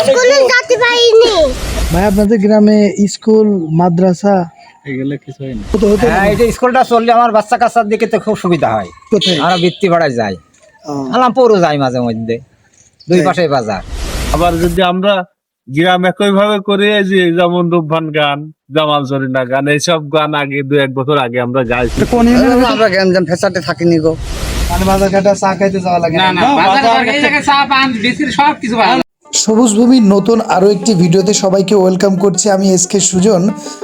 স্কুলে যেতে পারিনি। ভাই আপনাদের গ্রামে স্কুল মাদ্রাসা? এগুলো না হ্যাঁ এই যে স্কুলটা চললে আমার বাচ্চা কাচ্চার দিকে তো খুব সুবিধা হয়। কোথায়? বৃত্তি ভাড়ায় যাই আলামপুরও যাই মাঝে মধ্যে। দুই পাশে বাজার। আবার যদি আমরা গ্রাম একই ভাবে করে যে যেমন রূপভান গান জামাল জরিনা গান এইসব গান আগে দু এক বছর আগে আমরা গাইছি। এটা কোন ফেসাতে থাকিনি গো। মানে বাজার ঘাটা চা খাইতে যাওয়া লাগে না? সবুজ ভূমির নতুন আরও একটি ভিডিওতে সবাইকে ওয়েলকাম করছি আমি এস কে সুজন।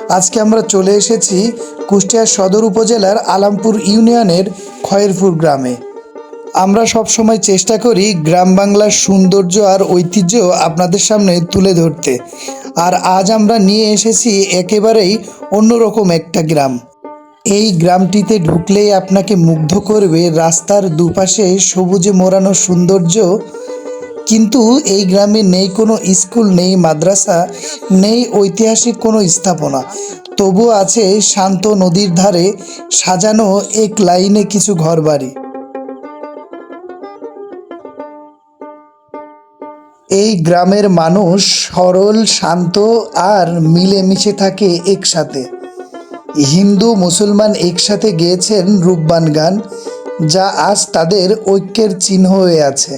আজকে আমরা চলে এসেছি কুষ্টিয়া সদর উপজেলার আলামপুর ইউনিয়নের খয়েরপুর গ্রামে। আমরা সব সময় চেষ্টা করি গ্রাম বাংলার সৌন্দর্য আর ঐতিহ্য আপনাদের সামনে তুলে ধরতে। আর আজ আমরা নিয়ে এসেছি একেবারেই অন্যরকম একটা গ্রাম। এই গ্রামটিতে ঢুকলেই আপনাকে মুগ্ধ করবে রাস্তার দুপাশে সবুজে মোড়ানো সৌন্দর্য কিন্তু এই গ্রামে নেই কোনো স্কুল, নেই মাদ্রাসা, নেই ঐতিহাসিক কোনো স্থাপনা। তবু আছে শান্ত নদীর ধারে সাজানো এক লাইনে কিছু ঘরবাড়ি। এই গ্রামের মানুষ সরল, শান্ত আর মিলেমিশে থাকে একসাথে। হিন্দু, মুসলমান একসাথে গেয়েছেন রূপবান গান, যা আজ তাদের ঐক্যের চিহ্ন হয়ে আছে।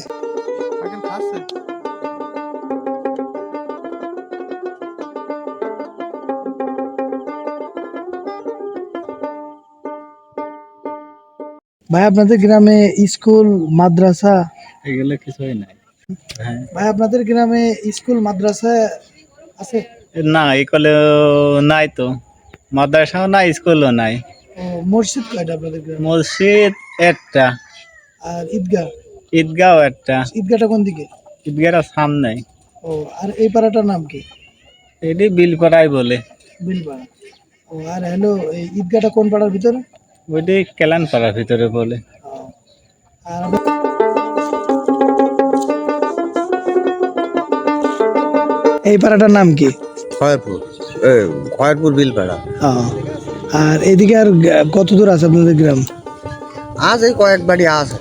ভাই আপনাদের গ্রামে স্কুল মাদ্রাসা? এগুলো কিছুই নাই। ভাই আপনাদের গ্রামে স্কুল মাদ্রাসা আছে? না এগুলো নাই তো। মাদ্রাসাও নাই স্কুলও নাই। ও, মসজিদ কয়টা আপনাদের গ্রামে? মসজিদ একটা। আর ঈদগাহ? ঈদগাঁও একটা। ঈদগাহটা কোন দিকে? ঈদগাঁর সামনে। ও আর এই পাড়াটার নাম কি? এটি বিলপাড়াই বলে। বিলপাড়া। ও আর হ্যালো এই ঈদগাহটা কোন পাড়ার ভিতরে? ওইটি কেলান পাড়ার ভিতরে বলে। এই পাড়াটার নাম কি? খয়রপুর। এ, খয়রপুর বিলপাড়া। ও, আর এদিকে আর কত দূর আছে আপনাদের গ্রাম? আজ এই কয়েক বাড়ি আছে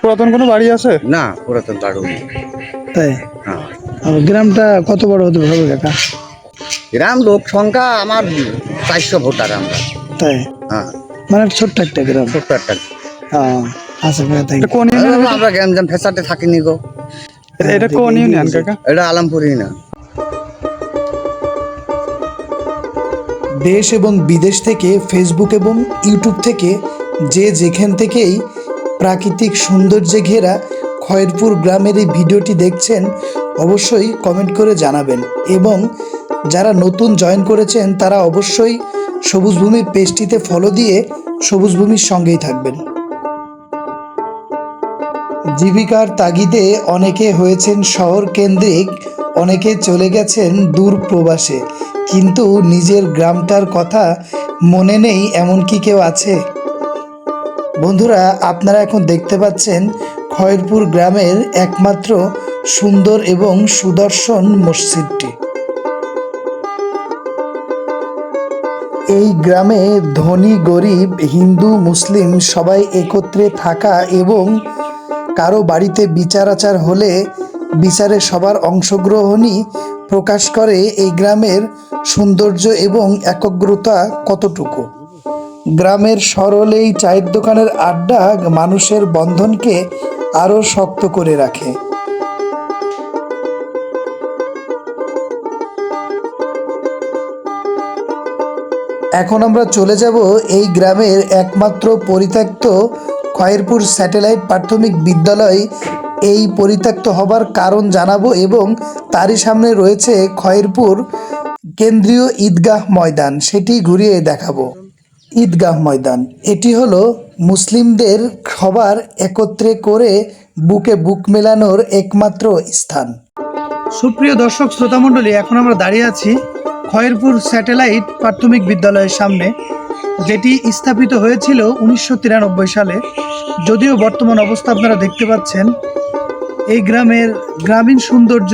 পুরাতন কোনো বাড়ি আছে? না পুরাতন বাড়ু নেই। তাই? হ্যাঁ। গ্রামটা কত বড় হতে পারবে কাকা? গ্রাম লোক সংখ্যা আমার চারশো ভোটার আমরা। তাই? হ্যাঁ। মানে ছোট্ট একটা গ্রাম। ছোট্ট একটা ও, আচ্ছা কোন আমরা গ্যাঞ্জাম ফেসাতে থাকিনি গো। এটা কোন ইউনিয়ন কাকা? এটা আলামপুরই না দেশ এবং বিদেশ থেকে ফেসবুক এবং ইউটিউব থেকে যে যেখান থেকেই প্রাকৃতিক সৌন্দর্যে ঘেরা খয়েরপুর গ্রামের এই ভিডিওটি দেখছেন অবশ্যই কমেন্ট করে জানাবেন। এবং যারা নতুন জয়েন করেছেন তারা অবশ্যই সবুজ ভূমি পেজটিতে ফলো দিয়ে সবুজ ভূমির সঙ্গেই থাকবেন। জীবিকার তাগিদে অনেকে হয়েছেন শহর কেন্দ্রিক অনেকে চলে গেছেন দূর প্রবাসে। কিন্তু নিজের গ্রামটার কথা মনে নেই এমন কি কেউ আছে? বন্ধুরা, আপনারা এখন দেখতে পাচ্ছেন খয়েরপুর গ্রামের একমাত্র সুন্দর এবং সুদর্শন মসজিদটি। এই গ্রামে ধনী, গরিব, হিন্দু, মুসলিম সবাই একত্রে থাকা এবং কারও বাড়িতে বিচার আচার হলে বিচারে সবার অংশগ্রহণই প্রকাশ করে এই গ্রামের সৌন্দর্য এবং একগ্রতা কতটুকু? গ্রামের সরল এই চায়ের দোকানের আড্ডা মানুষের বন্ধনকে আরও শক্ত করে রাখে। এখন আমরা চলে যাব এই গ্রামের একমাত্র পরিত্যক্ত খয়েরপুর স্যাটেলাইট প্রাথমিক বিদ্যালয়। এই পরিত্যক্ত হবার কারণ জানাব এবং তারই সামনে রয়েছে খয়েরপুর কেন্দ্রীয় ঈদগাহ ময়দান। সেটি ঘুরিয়ে দেখাবো। ঈদগাহ ময়দান। এটি হলো মুসলিমদের সবার একত্রে করে বুকে বুক মেলানোর একমাত্র স্থান। সুপ্রিয় দর্শক শ্রোতা মণ্ডলী এখন আমরা দাঁড়িয়ে আছি খয়েরপুর স্যাটেলাইট প্রাথমিক বিদ্যালয়ের সামনে যেটি স্থাপিত হয়েছিল উনিশশো তিরানব্বই সালে। যদিও বর্তমান অবস্থা আপনারা দেখতে পাচ্ছেন এই গ্রামের গ্রামীণ সৌন্দর্য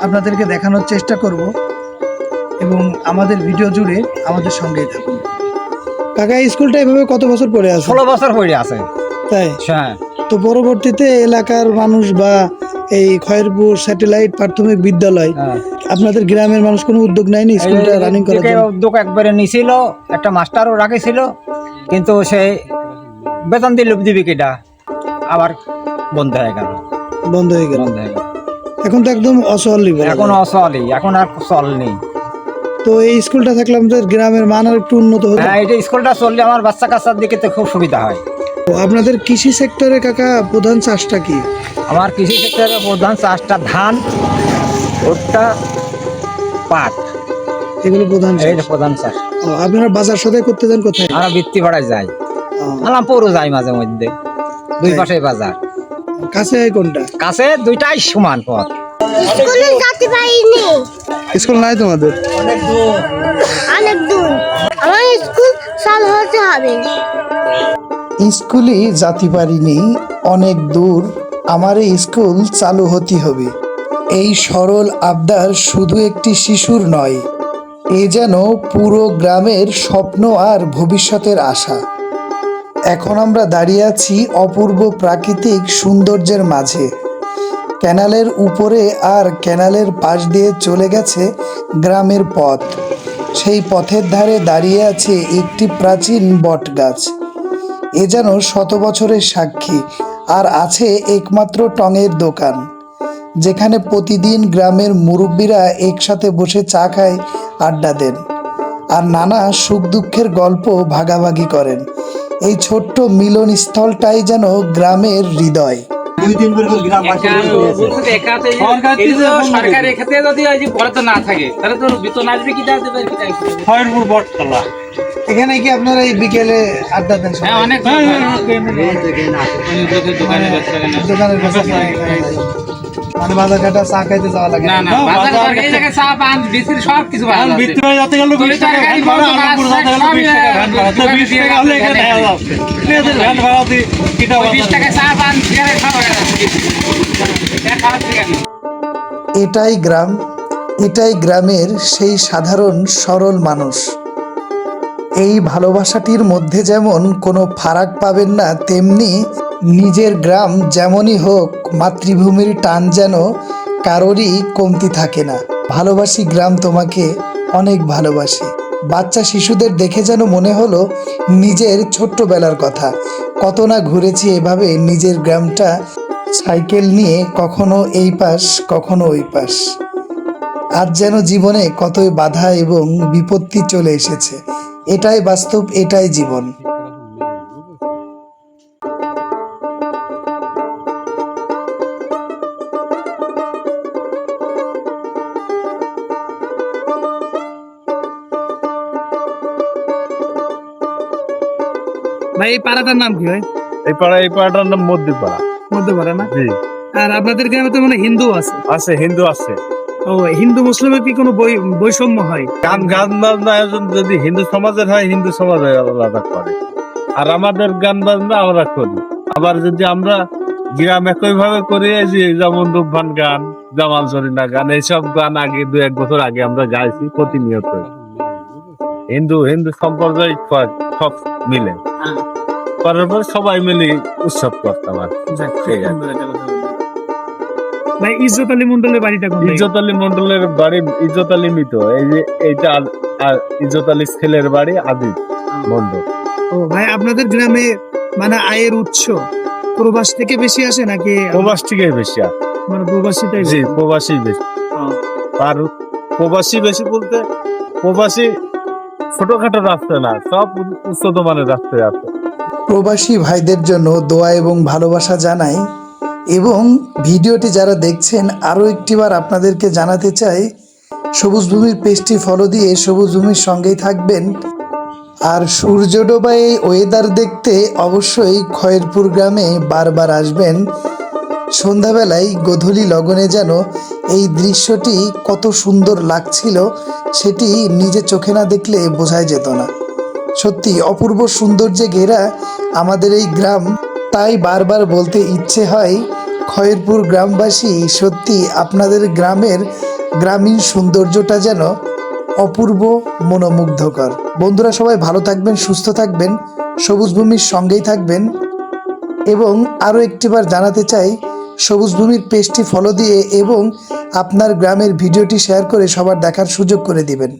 আপনাদেরকে দেখানোর চেষ্টা করব এবং আমাদের ভিডিও জুড়ে আমাদের সঙ্গেই থাকুন। কাকা এই স্কুলটা এভাবে কত বছর পরে আছে? ষোলো বছর পড়ে আছে। তাই? হ্যাঁ। তো পরবর্তীতে এলাকার মানুষ বা এই খয়েরপুর স্যাটেলাইট প্রাথমিক বিদ্যালয়। হ্যাঁ। আপনাদের গ্রামের মানুষ কোনো উদ্যোগ নেয়নি স্কুলটা রানিং করার জন্য? উদ্যোগ একবারে নিছিল একটা মাস্টারও রাখেছিল কিন্তু সে বেতন দিল দিবি কিটা আবার বন্ধ হয়ে গেল। বন্ধ হয়ে গেল। বন্ধ হয়ে গেল। এখন তো একদম অসহল এখন অচলই এখন আর চল নেই। তো এই স্কুলটা থাকলে আমাদের গ্রামের মান আর একটু উন্নত হতো? হ্যাঁ এটা স্কুলটা চললে আমার বাচ্চা কাচ্চার দিকে তো খুব সুবিধা হয়। আপনাদের কৃষি সেক্টরে কাকা প্রধান চাষটা কি? আমার কৃষি ক্ষেত্রে প্রধান চাষটা ধান ভুট্টা পাট। এগুলো প্রধান। এইটা প্রধান চাষ। ও, আপনারা বাজার সদাই করতে যান কোথায়? আমরা বৃত্তি ভাড়ায় যাই। আলামপুরও যাই মাঝে মধ্যে। দুই? পাশে বাজার। কাছে কোনটা? কাছে দুইটাই সমান পথ। স্কুলে যেতে পারিনি স্কুল নাই তোমাদের? অনেক দূর। আমার স্কুল চালু হতে হবে। স্কুলে যাতে পারিনি, অনেক দূর আমার স্কুল চালু হতে হবে। এই সরল আবদার শুধু একটি শিশুর নয়, এ যেন পুরো গ্রামের স্বপ্ন আর ভবিষ্যতের আশা। এখন আমরা দাঁড়িয়ে আছি অপূর্ব প্রাকৃতিক সৌন্দর্যের মাঝে। ক্যানালের উপরে আর ক্যানালের পাশ দিয়ে চলে গেছে গ্রামের পথ। সেই পথের ধারে দাঁড়িয়ে আছে একটি প্রাচীন বটগাছ। এ যেন শত বছরের সাক্ষী, আর আছে একমাত্র টঙের দোকান, যেখানে প্রতিদিন গ্রামের মুরব্বীরা একসাথে বসে চা খায়, আড্ডা দেন, আর নানা সুখ দুঃখের গল্প ভাগাভাগি করেন। এই ছোট্ট মিলনস্থলটাই যেন গ্রামের হৃদয়। সরকার এক্ষেত্রে যদি আজ বরাদ্দ না থাকে তাহলে তো বেতন আসবে কি দেবে কি খয়েরপুর বটতলা এখানে কি আপনারা এই বিকেলে আড্ডা দেন হ্যাঁ অনেক দোকানে দোকানে মানে বাজার ঘাটা চা খাইতে যাওয়া লাগে না না। বাজার ঘাট এই জায়গায় চা পান বিসির সব কিছু ভালো আছে বৃত্তি হয়ে যেতে গেলে বিশ টাকা ভ্যান ভাড়া আলমপুর যেতে গেলে বিশ টাকা ভ্যান ভাড়া। তো বিশ টাকা হলে এখানে দেখা যাচ্ছে ঠিক ভ্যান ভাড়া দিয়ে কিটা ওই বিশ চা পান সিগারেট খাওয়া এটা খাওয়ার ঠিক এটাই গ্রাম এটাই গ্রামের সেই সাধারণ সরল মানুষ। এই ভালোবাসাটির মধ্যে যেমন কোনো ফারাক পাবেন না তেমনি নিজের গ্রাম যেমনই হোক, মাতৃভূমির টান যেন কারোরই কমতি থাকে না। ভালোবাসি গ্রাম তোমাকে অনেক ভালোবাসি। বাচ্চা শিশুদের দেখে যেন মনে হলো নিজের ছোট্টবেলার কথা। কত না ঘুরেছি এভাবে নিজের গ্রামটা সাইকেল নিয়ে, কখনো এই পাশ, কখনো ওই পাশ। আজ যেন জীবনে কতই বাধা এবং বিপত্তি চলে এসেছে। এটাই বাস্তব, এটাই জীবন। এই পাড়াটার নাম কি হয় এই পাড়া এই পাড়াটার নাম মধ্যপাড়া। মধ্যপাড়া না? জি। আর আপনাদের গ্রামে তো মানে হিন্দু আছে। আছে হিন্দু আছে। ও হিন্দু মুসলিমের কি কোনো বৈষম্য হয়? গান গান বাজনা আয়োজন যদি হিন্দু সমাজের হয় হিন্দু সমাজে আলাদা করে। আর আমাদের গান বাজনা আমরা করি। আবার যদি আমরা গ্রাম একই ভাবে করি যে যেমন রূপভান গান জামাল জরিনা গান এইসব গান আগে দু এক বছর আগে আমরা গাইছি প্রতিনিয়ত। হিন্দু হিন্দু সম্প্রদায় সব মিলে। করার পর সবাই মিলে উৎসব করতাম আর। ভাই ইজ্জত আলী মন্ডলের বাড়িটা কোন ইজ্জত আলী মন্ডলের বাড়ি ইজ্জত আলী মৃত। এই যে এইটা আর ইজ্জত আলী ছেলের বাড়ি আদিত মন্ডল ও ভাই আপনাদের গ্রামে মানে আয়ের উৎস প্রবাস থেকে বেশি আসে নাকি? প্রবাস থেকে বেশি আর মানে প্রবাসীটাই জি প্রবাসী বেশি। আর প্রবাসী বেশি বলতে প্রবাসী ছোটখাটো রাস্তা না, সব উচ্চত মানের রাস্তায় আছে। প্রবাসী ভাইদের জন্য দোয়া এবং ভালোবাসা জানাই এবং ভিডিওটি যারা দেখছেন, আরও একটিবার আপনাদেরকে জানাতে চাই সবুজ ভূমির পেজটি ফলো দিয়ে সবুজ ভূমির সঙ্গেই থাকবেন। আর সূর্য ডোবা এই ওয়েদার দেখতে অবশ্যই খয়েরপুর গ্রামে বারবার আসবেন। সন্ধ্যাবেলায় গধূলি লগনে যেন এই দৃশ্যটি কত সুন্দর লাগছিল, সেটি নিজে চোখে না দেখলে বোঝাই যেত না। সত্যি অপূর্ব সৌন্দর্যে ঘেরা আমাদের এই গ্রাম, তাই বারবার বলতে ইচ্ছে হয়, খয়েরপুর গ্রামবাসী সত্যি আপনাদের গ্রামের গ্রামীণ সৌন্দর্যটা যেন অপূর্ব মনোমুগ্ধকর। বন্ধুরা সবাই ভালো থাকবেন, সুস্থ থাকবেন সবুজ ভূমির সঙ্গেই থাকবেন এবং আরও একটিবার জানাতে চাই সবুজ ভূমির পেজটি ফলো দিয়ে এবং আপনার গ্রামের ভিডিওটি শেয়ার করে সবার দেখার সুযোগ করে দিবেন।